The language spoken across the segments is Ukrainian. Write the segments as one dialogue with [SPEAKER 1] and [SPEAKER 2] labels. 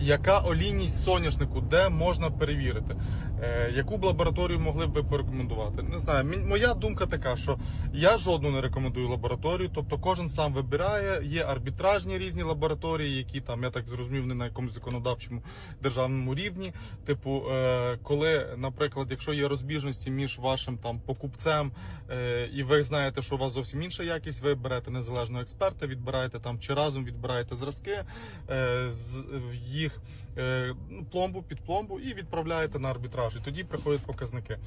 [SPEAKER 1] Яка олійність соняшнику, де можна перевірити? Е, яку б лабораторію могли б ви порекомендувати? Не знаю. Моя думка така, що я жодну не рекомендую лабораторію, тобто кожен сам вибирає. Є арбітражні різні лабораторії, які там, я так зрозумів, не на якомусь законодавчому державному рівні. Типу, е, коли, наприклад, якщо є розбіжності між вашим там покупцем, е, і ви знаєте, що у вас зовсім інша якість, ви берете незалежного експерта, відбираєте там чи разом відбираєте зразки е, з в їх е, ну, пломбу під пломбу і відправляєте на арбітраж. І тоді приходять показники.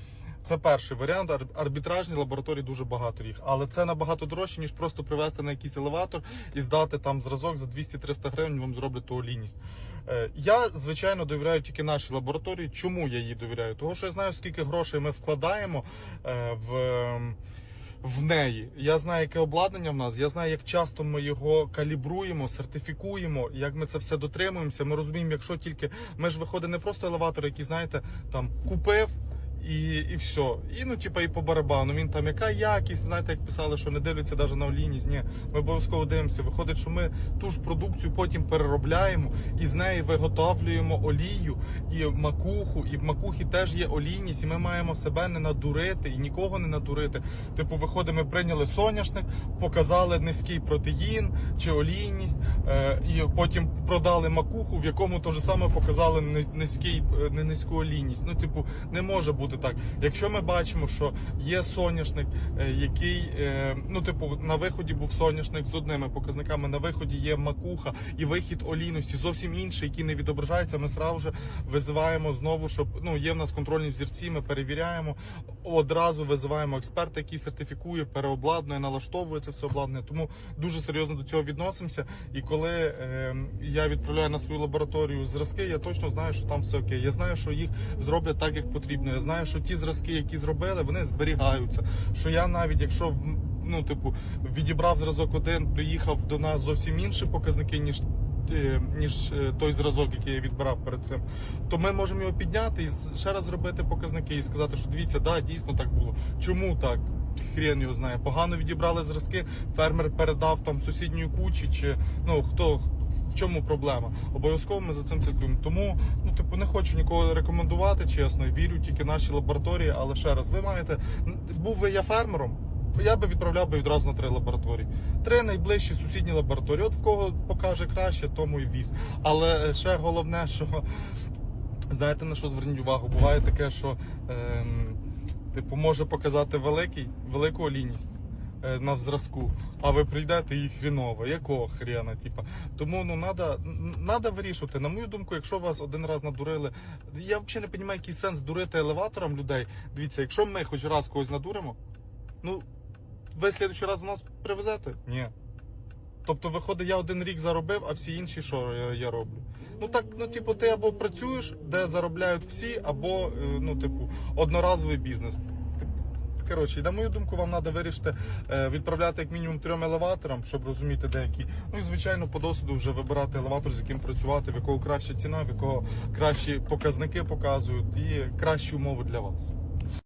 [SPEAKER 1] Це перший варіант. Ар- Арбітражні лабораторії дуже багато їх, але це набагато дорожче, ніж просто привезти на якийсь елеватор і здати там зразок за 200-300 гривень. Вам зроблять ту олійність. Е, Я звичайно довіряю тільки нашій лабораторії. Чому я їй довіряю? Тому що я знаю, скільки грошей ми вкладаємо е, в. В неї я знаю, яке обладнання в нас. Я знаю, як часто ми його калібруємо, сертифікуємо, як ми це все дотримуємося. Ми розуміємо, якщо тільки ми ж виходить не просто елеватор, який знаєте, там купив. І, і все. І ну, типа, і по барабану. Він там яка якість, знаєте, як писали, що не дивляться навіть на олійність. Ні, ми обов'язково дивимося. Виходить, що ми ту ж продукцію потім переробляємо і з неї виготовлюємо олію і макуху. І в макухі теж є олійність, і ми маємо себе не надурити і нікого не надурити. Типу, виходить, ми прийняли соняшник, показали низький протеїн чи олійність, е, і потім продали макуху, в якому то же саме показали ни- низький, е, не низьку олійність. Ну, типу, не може бути так. Якщо ми бачимо, що є соняшник, е, який, е, ну, типу, на виході був соняшник з одними показниками, на виході є макуха і вихід олійності зовсім інший, який не відображається. Ми сразу же визиваємо знову, щоб ну є в нас контрольні взірці. Ми перевіряємо одразу. Визиваємо експерта, який сертифікує, переобладнує, налаштовує це все обладнання. Тому дуже серйозно до цього відносимося. І коли е, я відправляю на свою лабораторію зразки, я точно знаю, що там все окей. Я знаю, що їх зроблять так, як потрібно. Я знаю, що ті зразки, які зробили, вони зберігаються. Що я навіть якщо ну, типу, відібрав зразок один, приїхав до нас зовсім інші показники, ніж. е, Ніж е, той зразок, який я відбирав перед цим, то ми можемо його підняти і ще раз зробити показники і сказати, що дивіться, да, дійсно так було. Чому так? Хрен його знає. Погано відібрали зразки, фермер передав там сусідньої кучі, чи ну хто в чому проблема? Обов'язково ми за цим слідкуємо. Тому ну типу не хочу нікого рекомендувати, чесно. Вірю тільки нашій лабораторії, але ще раз, ви маєте був би я фермером. Я би відправляв би відразу на три лабораторії. Три найближчі сусідні лабораторії. От в кого покаже краще, тому і віз. Але ще головне, що знаєте на що зверніть увагу? Буває таке, що ем, типу може показати великий, велику олійність е, на зразку, а ви прийдете і хріново. Якого хрена? Типа. Тому ну надо, надо вирішувати. На мою думку, якщо вас один раз надурили, я взагалі не розумію, який сенс дурити елеватором людей. Дивіться, якщо ми хоч раз когось надуримо, ну ви в следующий раз у нас привезете? Ні. Тобто, виходить, я один рік заробив, а всі інші що я, я роблю? Ну так, ну типу, ти або працюєш, де заробляють всі, або е, ну, типу, одноразовий бізнес. Коротше, і на мою думку, вам треба вирішити е, відправляти як мінімум трьом елеваторам, щоб розуміти деякі. Ну і звичайно, по досвіду вже вибирати елеватор, з яким працювати, в якого краща ціна, в якого кращі показники показують і кращі умови для вас.